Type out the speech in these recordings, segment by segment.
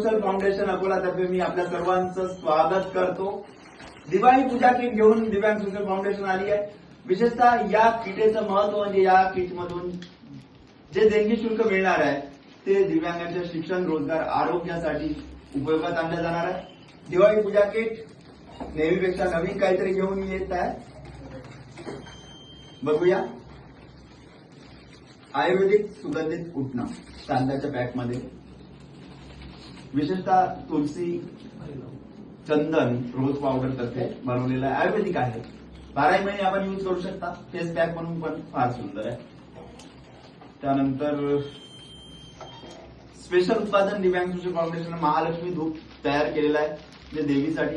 Social foundation अकोलातर्फे मी आपल्या सर्वांचं स्वागत करतो. दिवाळी पूजा किट घेऊन दिव्यांग सोशल फाउंडेशन आली आहे. विशेषतः या किटेचं महत्त्व म्हणजे या किटमधून जे देणगी शुल्क मिळणार आहे ते दिव्यांगांच्या शिक्षण रोजगार आरोग्यासाठी उपयोगात आणलं जाणार आहे. दिवाळी पूजा किट नेहमीपेक्षा नवीन काहीतरी घेऊन येत आहे. बघूया. आयुर्वेदिक सुगंधित उठणं तांदळाच्या पॅकमध्ये विशेषतः तुलसी चंदन रोज पावडर तर्फे बनवलेलं आहे आयुर्वेदिक आहे. बाराही महिने आपण यूज करू शकता. फेस पॅक म्हणून पण फार सुंदर आहे. त्यानंतर स्पेशल उत्पादन दिव्यांग सोशल फाउंडेशन महालक्ष्मी धूप तयार केलेला आहे. जे देवीसाठी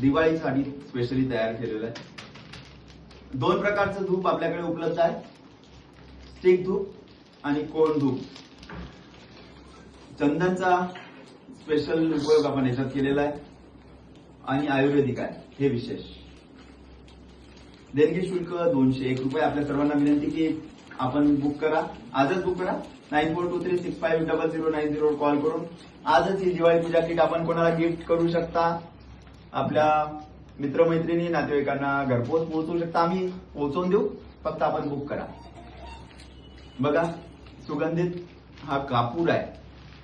दिवाळीसाठी स्पेशली तयार केलेलं आहे. दोन प्रकारचं धूप आपल्याकडे उपलब्ध आहे. स्टिक धूप आणि कोण धूप. चंदनचा स्पेशल उपयोग आपण याच्यात केलेला आहे. आणि आयुर्वेदिक आहे. हे विशेष. देणगी शुल्क दोनशे एक रुपये. आपल्या सर्वांना विनंती की आपण बुक करा. आजच बुक करा. Nine four two three six five double zero nine zero call करून. आजच ही दिवाळी पूजा किट आपण कोणाला गिफ्ट करू शकता? आपल्या मित्रमैत्रिणी नातेवाईकांना घरपोच पोहोचवू शकता. आम्ही पोहोचवून देऊ. फक्त आपण बुक करा. बघा सुगंधित हा कापूर आहे.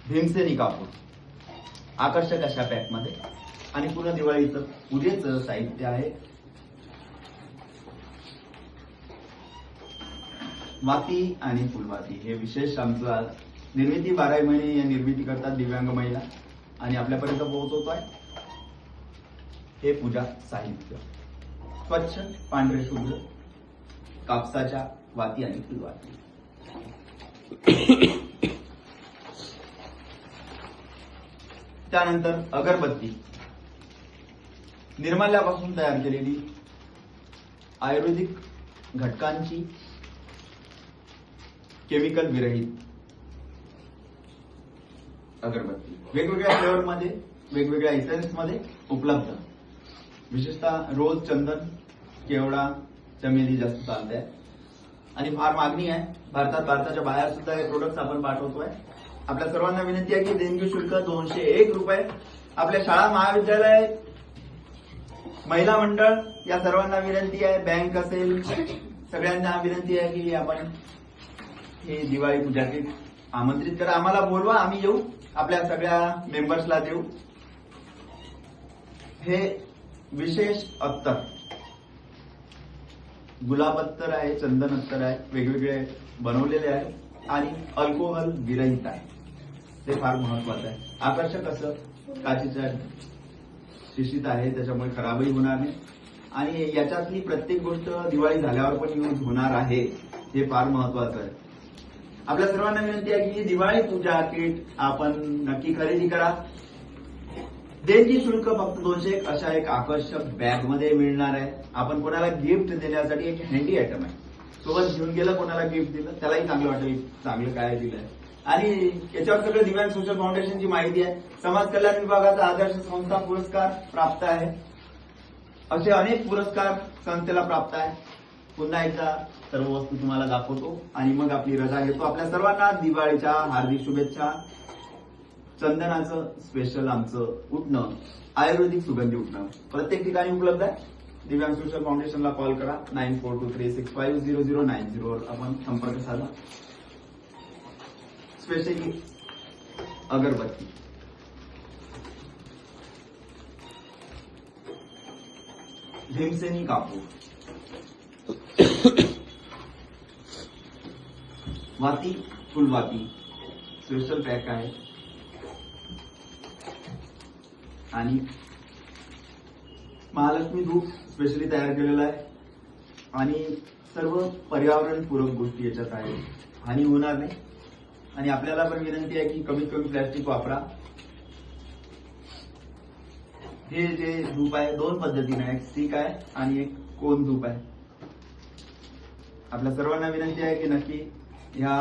भीमसेनी कापूर. आकर्षक अशा पॅकमध्ये आणि पूर्ण दिवाळीचं पूजेचं साहित्य आहे. माती आणि फुलमाती हे विशेष आमचं आज निर्मिती बाराही महिने या निर्मिती करतात दिव्यांग महिला. आणि आपल्यापर्यंत पोहोचवत आहे हे पूजा साहित्य. स्वच्छ पांढरे शुभ्र कापसाच्या वाती आणि फुलवाती. त्यानंतर अगरबत्ती. निर्माल्यापासून तयार केलेली आयुर्वेदिक घटकांची केमिकल विरहित अगरबत्ती. वेगवेगळ्या फ्लेवरमध्ये वेगवेगळ्या इसेन्समध्ये उपलब्ध. विशेषतः रोज चंदन केवडा चमेली जास्त चालत आहे आणि फार मागणी आहे. भारतात भारताच्या बाहेर सुद्धा हे प्रोडक्ट आपण पाठवतोय. आपल्या सर्वांना विनंती आहे की देणगी शुल्क दोनशे एक रुपये. आपल्या शाळा महाविद्यालय महिला मंडळ या सर्वांना विनंती आहे. बँक असेल सगळ्यांना विनंती आहे की आपण हे दिवाळी पूजा आमंत्रित करा. आम्हाला बोलवा आम्ही येऊ. आपल्या सगळ्या मेंबर्सला देऊ. हे विशेष अत्तर गुलाब अत्तर आहे चंदन अत्तर आहे वेगवेगळे बनवलेले आहे आणि अल्कोहोल विरहित आहे. ते फार महत्वाचं आहे. आकर्षक असं काचेच्या शिशीत आहे त्याच्यामुळे खराबही होणार नाही. आणि याच्यातली प्रत्येक गोष्ट दिवाळी झाल्यावर पण यूज होणार आहे हे फार महत्वाचं आहे. आपल्या सर्वांना विनंती आहे की दिवाळी पूजा किट आपण नक्की खरेदी करा. देणगी शुल्क फक्त दोनशे एक अशा एक आकर्षक बॅगमध्ये मिळणार आहे. आपण कोणाला गिफ्ट देण्यासाठी एक हँडी आयटम आहे. सोबत घेऊन गेलं कोणाला गिफ्ट दिलं त्यालाही चांगलं वाटेल चांगलं काय दिलंय. आणि याच्यावर सगळं दिव्यांग सोशल फाउंडेशनची माहिती आहे. समाज कल्याण विभागाचा आदर्श संस्था पुरस्कार प्राप्त आहे. असे अनेक पुरस्कार संस्थेला प्राप्त आहे. पुन्हा एकदा सर्व वस्तू तुम्हाला दाखवतो आणि मग आपली रजा घेतो. आपल्या सर्वांना दिवाळीच्या हार्दिक शुभेच्छा. चंदनाचं स्पेशल आमचं उठणं. आयुर्वेदिक सुगंधी उठणं. प्रत्येक ठिकाणी उपलब्ध आहे. दिव्यांग सोशल फाउंडेशनला कॉल करा. Nine four two three six five zero zero nine झिरोवर आपण संपर्क साधा. स्पेशली अगरबत्ती। भीमसेनी कापूर वाती फुलवाती स्पेशल पॅक आहे। आणि महालक्ष्मी धूप स्पेशली तयार केलेला आहे. आणि सर्व पर्यावरणपूरक गोष्टी याच्यात आहेत. हानी होणार नाही. आणि आपल्याला पण विनंती आहे की कमीत कमी प्लॅस्टिक वापरा. हे जे धूप आहे दोन पद्धतीने एक स्टिक आहे आणि एक कोन धूप आहे. आपल्या सर्वांना विनंती आहे की नक्की ह्या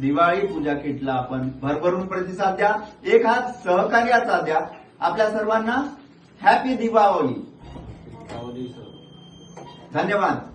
दिवाळी पूजा किटला आपण भरभरून प्रतिसाद द्या. एक हात सहकार्याचा द्या. आपल्या सर्वांना हॅपी दिवाळी धन्यवाद.